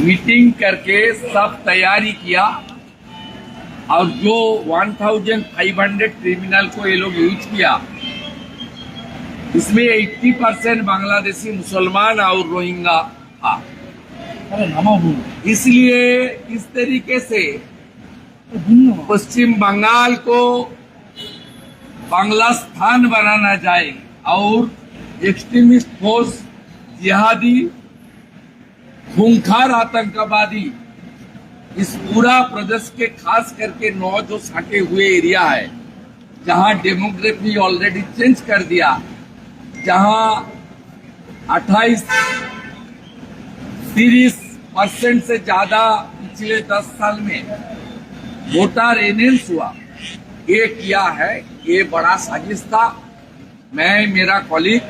Meeting करके सब तैयारी किया और जो 1500 टर्मिनल को ये लोग यूज़ किया इसमें 80 परसेंट बांग्लादेशी मुसलमान और रोहिंगा था। इसलिए इस तरीके से पश्चिम बंगाल को बांग्ला स्थान बनाना जाए और एक्सट्रीमिस्ट फोर्स जिहादी खूंखार आतंकवादी इस पूरा प्रदेश के खास करके नौ जो साटे हुए एरिया है, जहाँ डेमोग्राफी ऑलरेडी चेंज कर दिया, जहाँ 28 तीस परसेंट से ज़्यादा पिछले दस साल में वोटर एनहेंस हुआ। ये किया है, ये बड़ा साजिश था। मैं, मेरा कॉलीग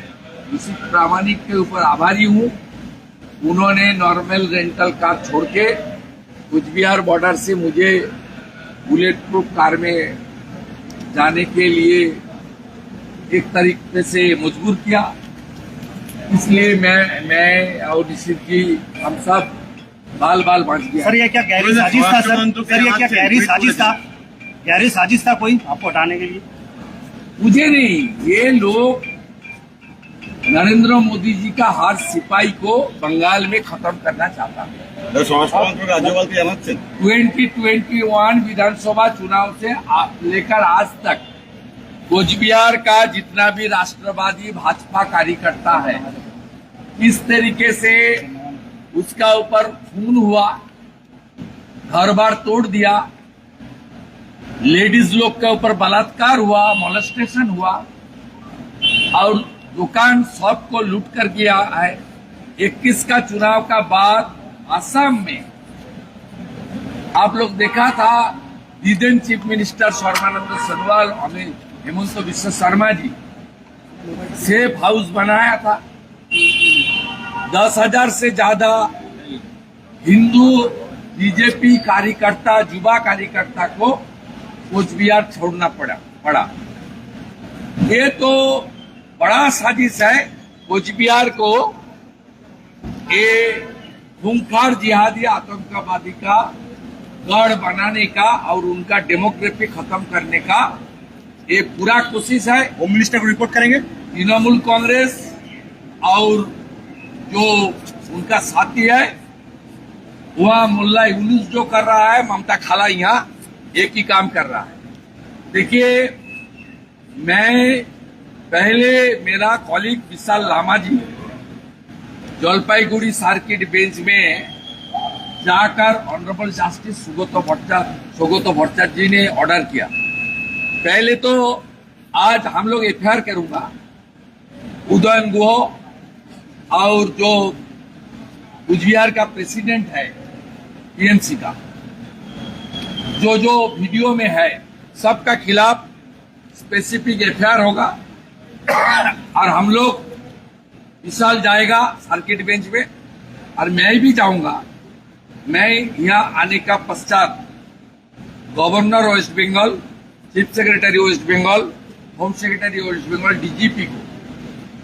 ऋषि प्रामाणिक के ऊपर आभारी हूँ। उन्होंने नॉर्मल रेंटल कार छोड़ के कुचबिहार बॉर्डर से मुझे बुलेट प्रूफ कार में जाने के लिए एक तरीके से मजबूर किया। इसलिए मैं मैं और निश्चित जी हम सब बाल बाल बांट गया सर ये क्या गहरी साजिश था सर? सर ये क्या गहरी साजिश था? गहरी साजिश था कोई आपको हटाने के लिए? मुझे नहीं ये लोग नरेंद्र मोदी जी का हर सिपाही को बंगाल में खत्म करना चाहता है। ट्वेंटी ट्वेंटी वन विधानसभा चुनाव से लेकर आज तक कोचबिहार का जितना भी राष्ट्रवादी भाजपा कार्यकर्ता है इस तरीके से उसका ऊपर खून हुआ घर बार तोड़ दिया लेडीज़ लोग के ऊपर बलात्कार हुआ मोलस्टेशन हुआ और दुकान शॉप को लूट कर गया है। 21 का चुनाव का बाद असम में। आप लोग देखा था, डिजन चीफ मिनिस्टर सर्बानंद सोनोवाल, हमें हेमंत विश्व शर्मा जी, सेफ़ हाउस बनाया था। दस हज़ार से ज़्यादा हिंदू, बीजेपी कार्यकर्ता, युवा कार्यकर्ता को कोचबिहार छोड़ना पड़ा पड़ा। ये तो बड़ा साजिश है कोचबिहार को। ये खूंखार जिहादी आतंकवादी का गढ़ बनाने का और उनका डेमोग्राफी खत्म करने का ये पूरा कोशिश है। होम मिनिस्टर को रिपोर्ट करेंगे। तृणमूल कांग्रेस और जो उनका साथी है वह मुल्ला यूनुस जो कर रहा है ममता खाला यहाँ एक ही काम कर रहा है। देखिए मैं पहले मेरा colleague Vishal Lama ji Jalpaiguri circuit bench में जाकर ऑनरेबल जस्टिस सुगत भट्टाचार्य सुगत भट्टाचार्य जी ने ऑर्डर किया। पहले तो आज हम लोग एफ़ आई करूँगा। उदयन गुह और जो कुचबिहार का प्रेसिडेंट है टीएमसी का, जो जो वीडियो में है, सबका खिलाफ स्पेसिफिक एफआईआर होगा। और हम लोग विशाल जाएगा सर्किट बेंच में और मैं भी जाऊँगा। मैं यहाँ आने का पश्चात governor west Bengal chief secretary west Bengal home secretary west Bengal DGP को,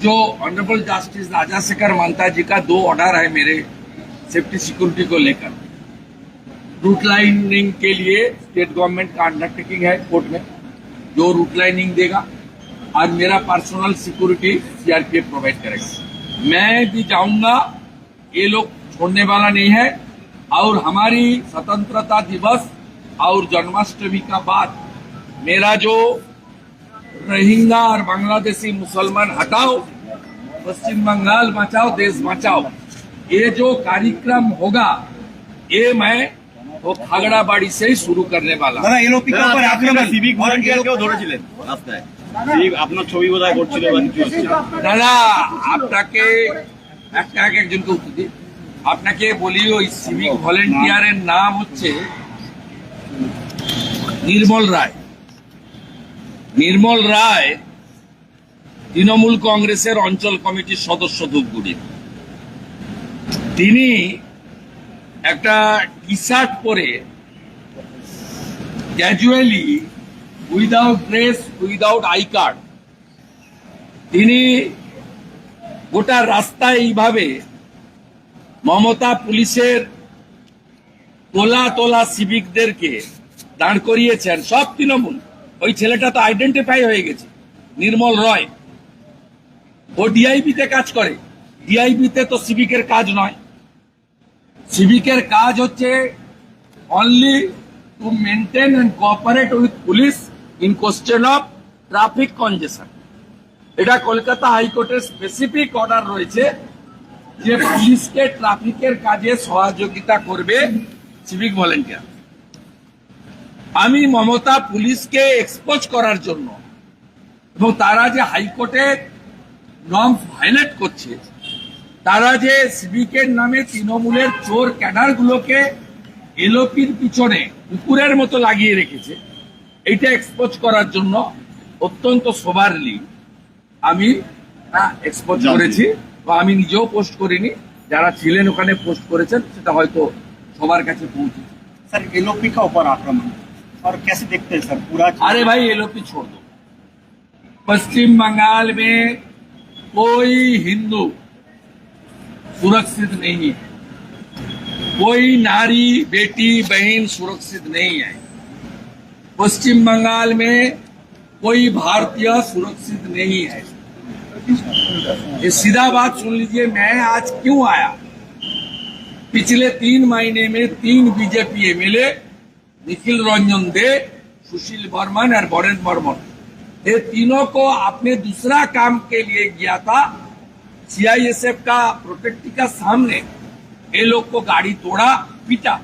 जो ऑनरेबल जस्टिस राजा शेखर महंता जी का दो ऑर्डर है मेरे सेफ्टी सिक्योरिटी को लेकर। रूट लाइनिंग के लिए स्टेट गवर्नमेंट का अंडरटेकिंग है कोर्ट में, जो रूट लाइनिंग देगा। और मेरा पर्सनल सिक्योरिटी सीआरपीएफ प्रोवाइड करेगा। मैं भी जाऊँगा ये लोग छोड़ने वाला नहीं है और हमारी स्वतंत्रता दिवस और जन्माष्टमी का बाद मेरा जो रोहिंगा और बांग्लादेशी मुसलमान हटाओ पश्चिम बंगाल बचाओ देश बचाओ ये जो कार्यक्रम होगा ये मैं वो खागड़ा बाड़ी से ही शुरू करने वाला। हूँ। দাদা আপনার ছবি বোধহয় করছিল আপনাকে একটা আপনাকে বলি, ওই সিভিক ভলেন্টিয়ারের নাম হচ্ছে নির্মল রায়। নির্মল রায় তৃণমূল কংগ্রেসের অঞ্চল কমিটির সদস্য ধূপগুড়ি। তিনি একটা টি শার্ট পরে casually without dress without I card তিনি গোটা রাস্তায় এইভাবে মমতা পুলিশের তোলা তোলা সিভিকদেরকে দাঁড় করিয়েছেন। সব তৃণমূল। ওই ছেলেটা তো আইডেন্টিফাই হয়ে গেছে। নির্মল রয়। ও ডিআইবিতে কাজ করে। ডিআইবিতে তো সিভিকের কাজ নয়। সিভিকের কাজ হচ্ছে only to maintain and cooperate with police in question of traffic congestion এটা কলকাতা হাইকোর্টের স্পেসিফিক অর্ডার রয়েছে যে পুলিশকে ট্রাফিকের কাজে সহযোগিতা করবে সিভিক ভলেন্টিয়ার আমি মমতা পুলিশকে এক্সপোজ করার জন্য এবং তারা যে হাইকোর্টে নর্মস ভায়োলেট করছে, তারা যে সিভিকের নামে তৃণমূলের চোর ক্যাডারগুলোকে এলোপির পিছনে কুকুরের মতো লাগিয়ে রেখেছে এইটা এক্সপোজ করার জন্য অত্যন্ত সোবারলি আমি এক্সপোজ জানতে। করেছি বা আমি নিজেও পোস্ট করিনি যারা ছিলেন ওখানে পোস্ট করেছেন সেটা হয়তো সবার কাছে পৌঁছেছে सर एलओपी का ऊपर आक्रमण और कैसे देखते हैं सर पूरा अरे भाई एलोपी छोड़ दो पश्चिम बंगाल में कोई हिंदू सुरक्षित नहीं है कोई नारी बेटी बहन सुरक्षित नहीं है पश्चिम बंगाल में कोई भारतीय सुरक्षित नहीं है। ये सीधा बात सुन लीजिए, मैं आज क्यों आया? पिछले तीन महीने में तीन बीजेपी एमएलए निखिल रंजन दे, सुशील बर्मन और बरेन बर्मन ये तीनों को आपने दूसरा काम के लिए किया था। सीआईएसएफ का प्रोटेक्टी का सामने ये लोग को गाड़ी तोड़ा, पीटा।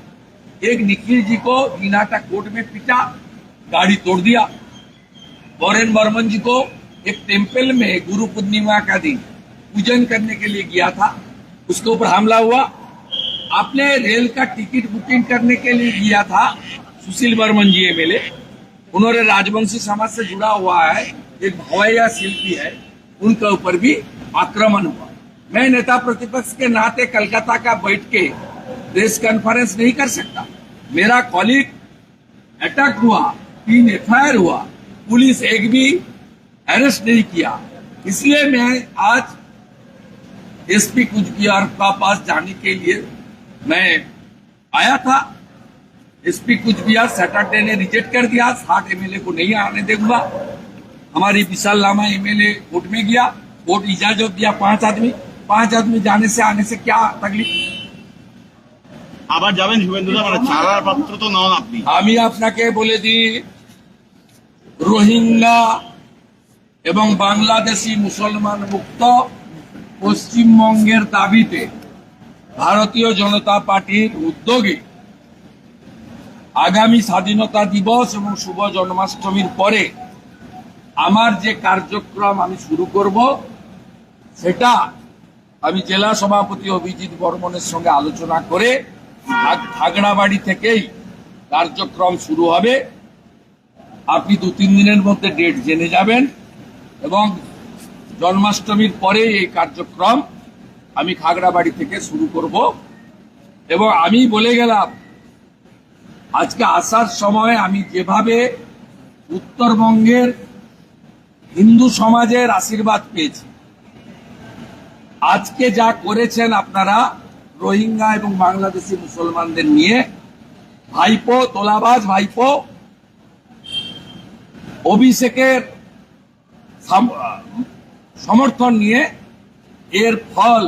एक निखिल जी को बीनाटा कोर्ट में पीटा। गाड़ी तोड़ दिया। बरेन बर्मन जी को एक टेंपल में गुरु पूर्णिमा का दिन पूजन करने के लिए गया था। उसके ऊपर हमला हुआ। आपने रेल का टिकट बुकिंग करने के लिए किया था, सुशील बर्मन जी एमएलए उन्होंने राजवंशी समाज से जुड़ा हुआ है, एक भवैया शिल्पी है, उनके ऊपर भी आक्रमण हुआ। मैं नेता प्रतिपक्ष के नाते कलकत्ता का बैठ के प्रेस कॉन्फ्रेंस नहीं कर सकता। मेरा कॉलीग अटैक हुआ। तीन एफ हुआ पुलिस एक भी अरेस्ट नहीं किया इसलिए मैं आज एसपी कुचबिहार का पास जाने के लिए मैं आया था एसपी कुचबिहार सैटरडे ने रिजेक्ट कर दिया साठ एमएलए को नहीं आने दूंगा हमारी विशाल लामा एमएलए कोर्ट में गया कोर्ट इजाजत दिया पांच आदमी पांच आदमी जाने से आने से क्या तकलीफ আবার যাবেন শুভেন্দুদা মানে ছাড়ার পাত্র তো নন আপনি আমি আপনাকে বলে দিই রোহিঙ্গা এবং বাংলাদেশি মুসলমান মুক্ত পশ্চিমবঙ্গের দাবিতে ভারতীয় জনতা পার্টির উদ্যোগে আগামী স্বাধীনতা দিবস এবং শুভ জন্মাষ্টমীর পরে আমার যে কার্যক্রম আমি শুরু করব, সেটা আমি জেলা সভাপতি অভিজিৎ বর্মনের সঙ্গে আলোচনা করে আগ- থেকেই কার্যক্রম শুরু হবে। আপনি দু তিন দিনের মধ্যে ডেট জেনে যাবেন এবং জন্মাষ্টমীর পরে এই কার্যক্রম আমি খাগড়াবাড়ি থেকে শুরু করব। এবং আমি বলে গেলাম, আজকে আসার সময় আমি যেভাবে উত্তরবঙ্গের হিন্দু সমাজের আশীর্বাদ পেয়েছি। আজকে যা করেছেন আপনারা রোহিঙ্গা এবং বাংলাদেশি মুসলমানদের নিয়ে, ভাইপো, তোলাবাজ ভাইপো অভিষেকের সমর্থন নিয়ে এর ফল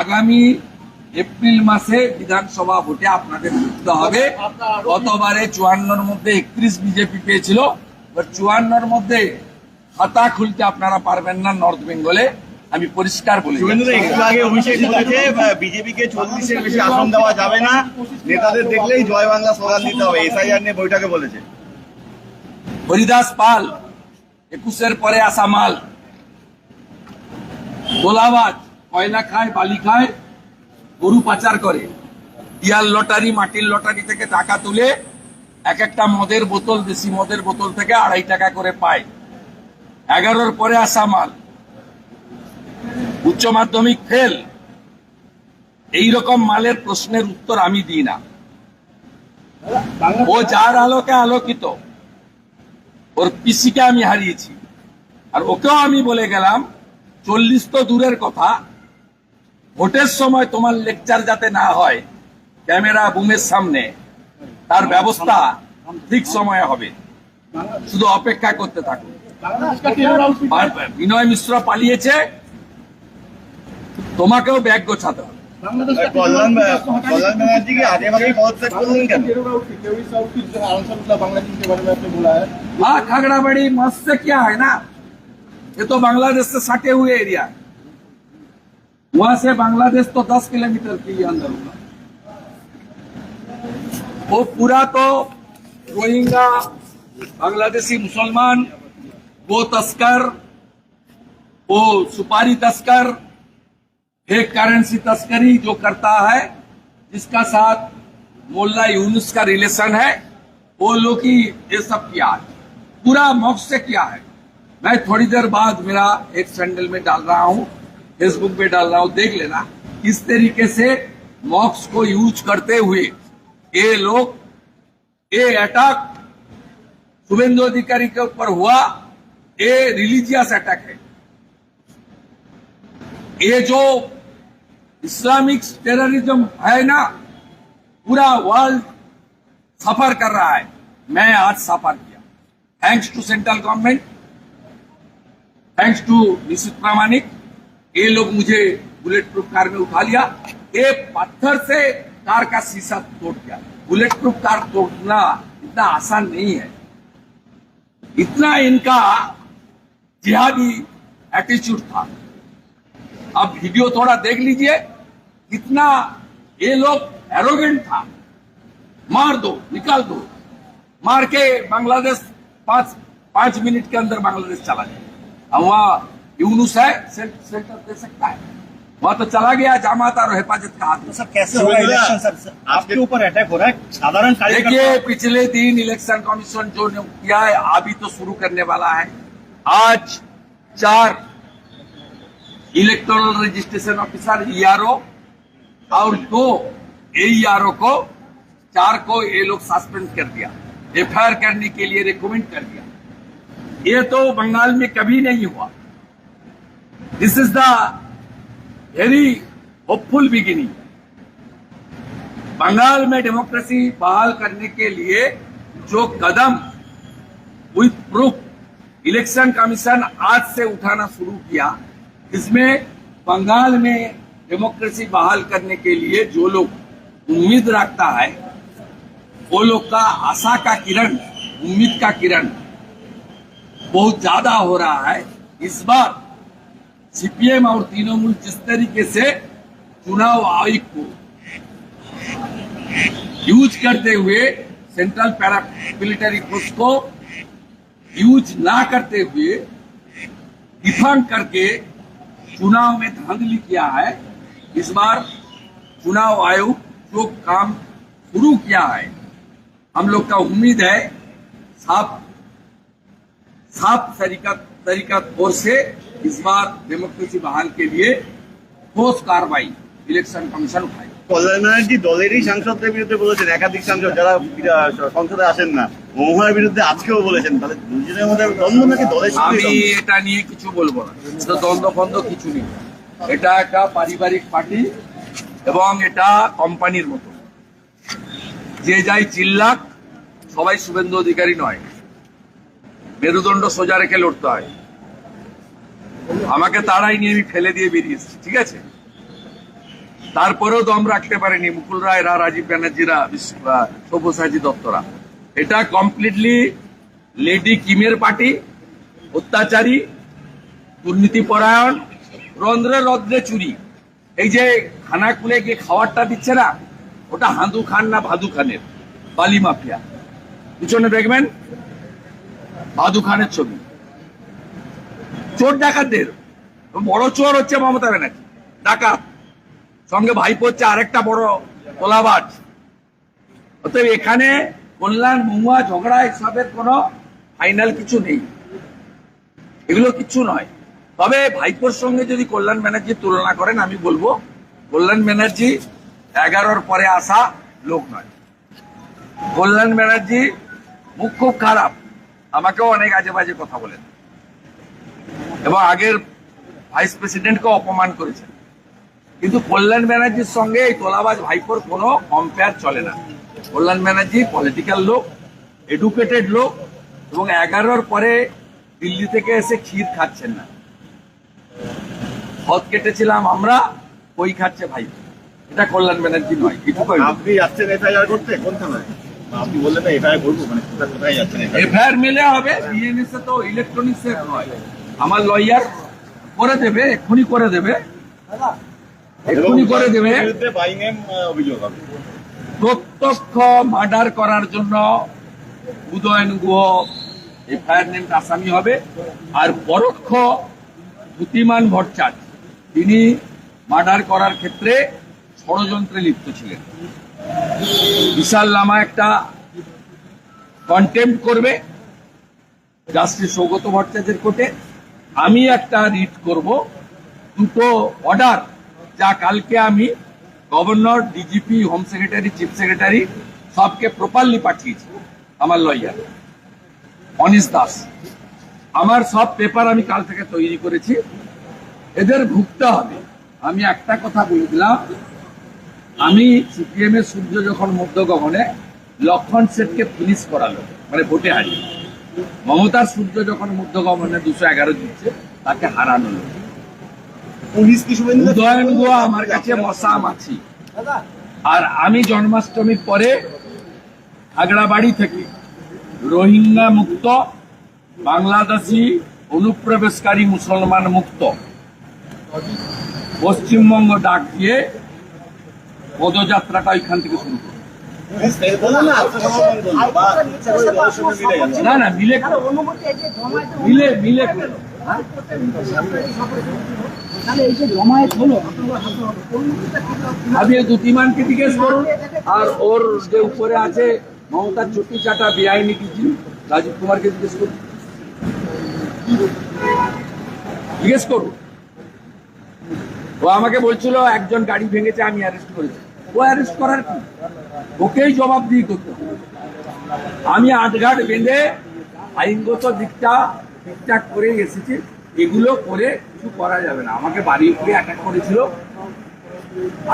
আগামী এপ্রিল মাসে বিধানসভা ভোটে আপনাদের বুঝতে হবে। গতবারে চুয়ান্নর মধ্যে একত্রিশ বিজেপি পেয়েছিল। চুয়ান্নর মধ্যে খাতা খুলতে আপনারা পারবেন না নর্থ বেঙ্গলে। আমি পরিষ্কার বলে শুভেন্দুদা দিচ্ছি। একটু আগে অভিষেক বলেছে বিজেপি কে চল্লিশের বেশি আসন দেওয়া যাবে না। নেতাদের দেখলেই জয় বাংলা স্লোগান দিতে হবে। এসআইআর নিয়ে বৈঠকে বলেছে। হরিদাস পাল, একুশের পরে আসা মাল। গোলাবাজ কয়লা খায়, বালি খায়, গরু পাচার করে। ইয়ার লটারি, মাটির লটারি থেকে টাকা তুলে এক একটা মদের বোতল, দেশি মদের বোতল থেকে আড়াই টাকা করে পায়। এগারোর পরে আসা মাল। উচ্চ মাধ্যমিক ফেল। এই রকম মালের প্রশ্নের উত্তর আমি দিই না। ও যার আলোকে আলোকিত ওর পিসিকে আমি হারিয়েছি। আর ওকেও আমি বলে গেলাম, চল্লিশ তো দূরের কথা, ভোটের সময় তোমার লেকচার যাতে না হয়, ক্যামেরা বুমের সামনে, তার ব্যবস্থা ঠিক সময়ে হবে। শুধু অপেক্ষা করতে থাকো। বিনয় মিশ্র পালিয়েছে, তোমাকেও ব্যাগ গোছাতে হবে। কল্যাণ टेरर आउटफिट को কল্যাণ ব্যানার্জিকে আগে ভাগেই পদত্যাগ করলেন কেন टेरर आउटफिट टेररिस्ट आउटफिट जो आंसर बांग्लादेश के बारे में आपने बोला है हाँ खगड़ाबड़ी मस्त से क्या है ना ये तो बांग्लादेश से सटे हुए एरिया है वहां से बांग्लादेश तो 10 किलोमीटर के अंदर होगा वो पूरा तो रोहिंगा बांग्लादेशी मुसलमान वो तस्कर वो सुपारी तस्कर फेक करेंसी तस्करी जो करता है, जिसका साथ मोल्ला यूनुस का रिलेशन है, वो लोग ही ये सब किया है। पूरा मौक से किया है। मैं थोड़ी देर बाद मेरा एक सैंडल में डाल रहा हूँ, फेसबुक पे डाल रहा हूँ, देख लेना किस तरीके से मॉक्स को यूज़ करते हुए ये लोग, ये अटैक शुभेंदु अधिकारी के ऊपर हुआ, ये रिलीजियस अटैक है। ये जो इस्लामिक टेररिज्म है ना, पूरा वर्ल्ड सफ़र कर रहा है। मैं आज सफ़र किया। Thanks to central government thanks to Nisith Pramanik, ये लोग मुझे बुलेट प्रूफ कार में उठा लिया। ये पत्थर से कार का शीशा तोड़ दिया बुलेट प्रूफ कार तोड़ना इतना आसान नहीं है। इतना इनका जिहादी एटीट्यूड था। अब वीडियो थोड़ा देख लीजिए कितना ये लोग एरोगेंट था। मार दो निकाल दो। मार के बांग्लादेश पाँच पाँच मिनट के अंदर बांग्लादेश चला गया। अब वहाँ यूनुस है सेंट, सेंटर दे सकता है। वहाँ तो चला गया जामात और हिफाजत का आदमी। तो सर कैसे हो रहा है इलेक्शन सर? आपके ऊपर अटैक हो रहा है साधारण देखिए पिछले दिन इलेक्शन कमीशन जो ने किया है अभी तो शुरू करने वाला है। आज चार इलेक्टोरल रजिस्ट्रेशन ऑफिसर ईआरओ और दो एईआरओ को, चार को ये लोग सस्पेंड कर दिया। एफआईआर करने के लिए रिकमेंड कर दिया। ये तो बंगाल में कभी नहीं हुआ। This is the very hopeful beginning Bengal में डेमोक्रेसी बहाल करने के लिए जो कदम विथ प्रूफ इलेक्शन कमीशन आज से उठाना शुरू किया। इसमें बंगाल में डेमोक्रेसी बहाल करने के लिए जो लोग उम्मीद रखता है, वो लोग का आशा का किरण, उम्मीद का किरण बहुत ज़्यादा हो रहा है। इस बार सीपीएम और तृणमूल जिस तरीके से चुनाव आयोग को यूज़ करते हुए सेंट्रल पैरा मिलिटरी फोर्स को यूज़ ना करते हुए, डिफंड करके चुनाव में धांधली किया है। इस बार चुनाव आयोग जो काम शुरू किया है, हम लोग का उम्मीद है, साफ़ साफ़ तरीका तरीका तौर से इस बार डेमोक्रेसी बहाल के लिए ठोस कार्रवाई, इलेक्शन कमीशन उठाएगी। কল্যাণ ব্যানার্জি দলেরই সাংসদদের বিরুদ্ধে বলেছেন একাধিক সাংসদ যারা সংসদে আসেন না মহুয়ার বিরুদ্ধে আজকেও বলেছেন তাহলে দুজনের মধ্যে দ্বন্দ্ব নাকি দলের আমি এটা নিয়ে কিছু বলব না তো দ্বন্দ্ব ফন্দ্ব কিছু নেই। এটা একটা পারিবারিক পার্টি এবং এটা কোম্পানির মতো। যে যাই চিল্লাক সবাই শুভেন্দু অধিকারী নয়। মেরুদণ্ড সোজা রেখে লড়তে হয়। আমাকে তারাই নিয়ে আমি ফেলে দিয়ে বেরিয়েছি ঠিক আছে? তারপরেও দম রাখতে পারেনি মুকুল রায়রা রাজীব ব্যানার্জিরা সব্যসাচী দত্তরা এটা কমপ্লিটলি লেডি কিমের পার্টি, অত্যাচারী দুর্নীতি পরায়ণ রন্ধ্রে রন্ধ্রে চুরি। এই যে খানা খুলে গিয়ে খাওয়ারটা দিচ্ছে না, ওটা হাঁদু খান না ভাদু খানের, বালি মাফিয়া। পিছনে দেখবেন, ভাদু খানের ছবি। চোর ডাকাতদের, বড় চোর হচ্ছে মমতা ব্যানার্জি, ডাকাত। সঙ্গে ভাইপো হচ্ছে আরেকটা বড় তোলাবাজ অতএব এখানে কল্যাণ, মহুয়া, ঝগড়া এসবের কোনো ফাইনাল কিছু নেই। এগুলো কিছু নয়। তবে ভাইপোর সঙ্গে যদি কল্যাণ ব্যানার্জি তুলনা করেন, আমি বলব, কল্যাণ ব্যানার্জি এগারোর পরে আসা লোক নয়। কল্যাণ ব্যানার্জি মুখ খুব খারাপ। আমাকেও অনেক আজে বাজে কথা বলেন। এবং আগের ভাইস প্রেসিডেন্টকে অপমান করেছেন। কিন্তু কল্যাণ ব্যানার্জির সঙ্গে এই তোলাবাজ ভাইপোর কোনো কম্পেয়ার চলে না। কল্যাণ ব্যানার্জি পলিটিক্যাল লোক এডুকেটেড লোক এবং এগারোর পরে দিল্লি থেকে এসে ক্ষীর খাচ্ছেন না। হদ কেটেছিলাম আমরা ওই খাচ্ছে ভাই এটা কল্যাণ ব্যানার্জি নয় এটুকু আপনি যাচ্ছেন এফআইআর করতে? কোন থানায়? আপনি বললেন না এফআইআর করব মানে কোথায় যাচ্ছেন এফআইআর? মিলে হবে বিএনএস তো ইলেকট্রনিক্স এর নয়। আমার লয়ার করে দেবে এক্ষুনি করে দেবে। এক্ষুনি করে দেবে। প্রত্যক্ষ মার্ডার করার জন্য উদয়ন গুহ এফআইআর নেম আসামি হবে আর পরোক্ষ দ্যুতিমান ভট্টাচার্য তিনি মার্ডার করার ক্ষেত্রে ষড়যন্ত্রে লিপ্ত ছিলেন। বিশাল লামা একটা কন্টেম্প করবে জাস্টিস সৌগত ভট্টাচার্যের কোর্টে। আমি একটা রিট করব। দুটো অর্ডার যা কালকে আমি governor, DGP, home secretary, chief secretary সবকে প্রপারলি পাঠিয়েছি, আমার লয়ার অনিস দাস। আমার সব পেপার আমি কাল থেকে তৈরি করেছি। এদের ভুগতে হবে। আমি একটা কথা বলে দিলাম। আমি সিপিএম এর সূর্য যখন মধ্য গগনে, লক্ষণ সেটকে ফিনিশ করালো মানে ভোটে হারিয়ে। মমতার সূর্য যখন মধ্য গগনে দুশো এগারো দিচ্ছে তাকে হারানো। পুলিশ কি উদয়ন গোয়া আমার কাছে মশা মাছি আর আমি জন্মাষ্টমীর পরে খাগড়াবাড়ি থেকে রোহিঙ্গা মুক্ত বাংলাদেশি অনুপ্রবেশকারী মুসলমান মুক্ত পশ্চিমবঙ্গ ডাক দিয়ে পদযাত্রাটা এখান থেকে শুরু করব না না মিলে মিলে মিলে জিজ্ঞেস করুন। আর ওর যে উপরে আছে মমতার চুটি চাটা বেআইনি কিছু। রাজীব কুমারকে জিজ্ঞেস করুন। জিজ্ঞেস করুন। ও আমাকে বলছিল, একজন গাড়ি ভেঙেছে, আমি অ্যারেস্ট করেছি। ও অ্যারেস্ট করার কি? ওকেই জবাবদিহি করতে হবে। আমি আটঘাট বেঁধে আইনগত দিকটা ঠিকঠাক করে এসেছি। এগুলো করে কিছু করা যাবে না। আমাকে বাড়ি উপরে অ্যাটাক করেছিল।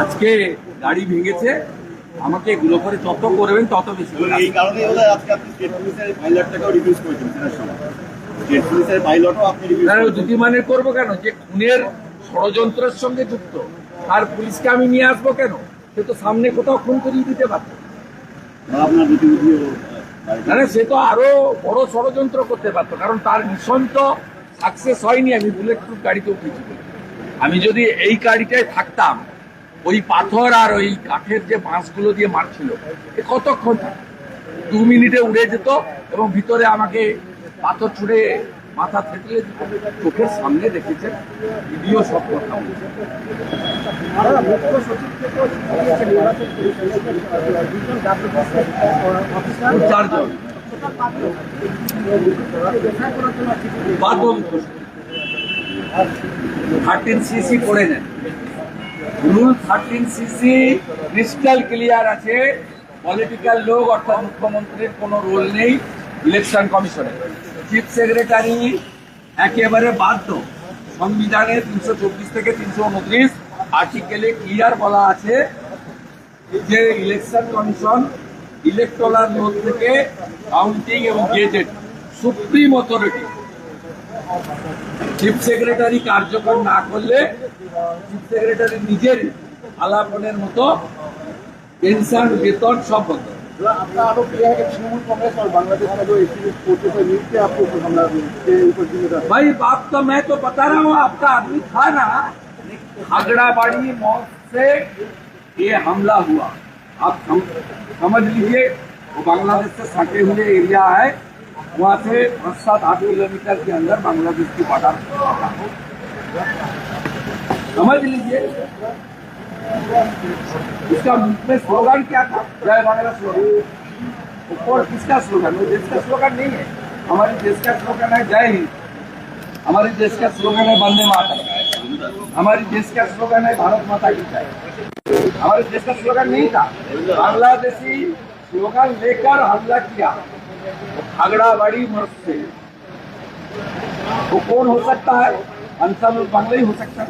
আজকে গাড়ি ভেঙেছে। আমাকে এগুলো করে যত করবেন তত বেশি এই কারণে আজকে আপনি স্টেট পুলিশের পাইলটটাকেও রিভিউজ করেছেন সেটার সময় স্টেট পুলিশের পাইলটও আপনি রিভিউজ না, করেছেন। দুটি মানের করব কেন? যে খুনের ষড়যন্ত্রের সঙ্গে যুক্ত আর পুলিশকে আমি নিয়ে আসব কেন? সে তো সামনে কোথাও খুন করিয়ে দিতে পারত আপনার গতিবিধিও না না, সে তো আরও বড় ষড়যন্ত্র করতে পারতো কারণ তার মিশন তো সাকসেস হয়নি আমি বুলেট প্রুফ গাড়িতে উঠেছি আমি যদি এই গাড়িটায় থাকতাম ওই পাথর আর ওই কাঠের যে বাঁশগুলো দিয়ে মারছিল এ কতক্ষণ? দু মিনিটে উড়ে যেত এবং ভিতরে আমাকে পাথর ছুঁড়ে মাথা থেতলে দিত চোখের সামনে দেখেছেন ভিডিও সব কথা থেকে কমিশনের চারজন। বাদল থার্টিন সিসি করে নেন। Rule thirteen CC crystal clear আছে। পলিটিক্যাল লোক অর্থাৎ মুখ্যমন্ত্রীর কোনো রোল নেই ইলেকশন কমিশনে চিফ সেক্রেটারি একেবারে বাধ্য। সংবিধানের তিনশো চব্বিশ থেকে তিনশো উনত্রিশ আর্টিকেলে ক্লিয়ার বলা আছে যে ইলেকশন কমিশন ইলেকট্রাল রোল থেকে কাউন্টিং এবং gazette supreme authority chief secretary কার্যকর না করলে চিফ সেক্রেটারি নিজের আলাপনের মতো পেনশন বেতন সব বন্ধ। आपका आरोप यह है कि तृणमूल कांग्रेस और बांग्लादेश का जो एक्टिविस्ट मिलकर आपको हमला जिम्मेदार भाई बाप तो मैं तो बता रहा हूँ आपका आदमी था ना खागड़ाबाड़ी मौत से ये हमला हुआ। आप सम, समझ लीजिए बांग्लादेश से सटे हुए एरिया है वहाँ से पाँच सात आठ किलोमीटर के अंदर बांग्लादेश की बॉर्डर समझ लीजिए। इसका स्लोगन क्या था? जय बांग्ला स्लोगन ऊपर किसका स्लोगन देश का स्लोगन नहीं है। हमारे देश का स्लोगन है जय हिंद। हमारे देश का स्लोगन है वंदे मातरम। हमारे देश का स्लोगन है भारत माता की जय। हमारे देश का स्लोगन नहीं था। बांग्लादेशी स्लोगन लेकर हमला किया। खागड़ाबाड़ी मर्द से। वो कौन हो सकता है? अंसर बांग्ला ही हो सकता है।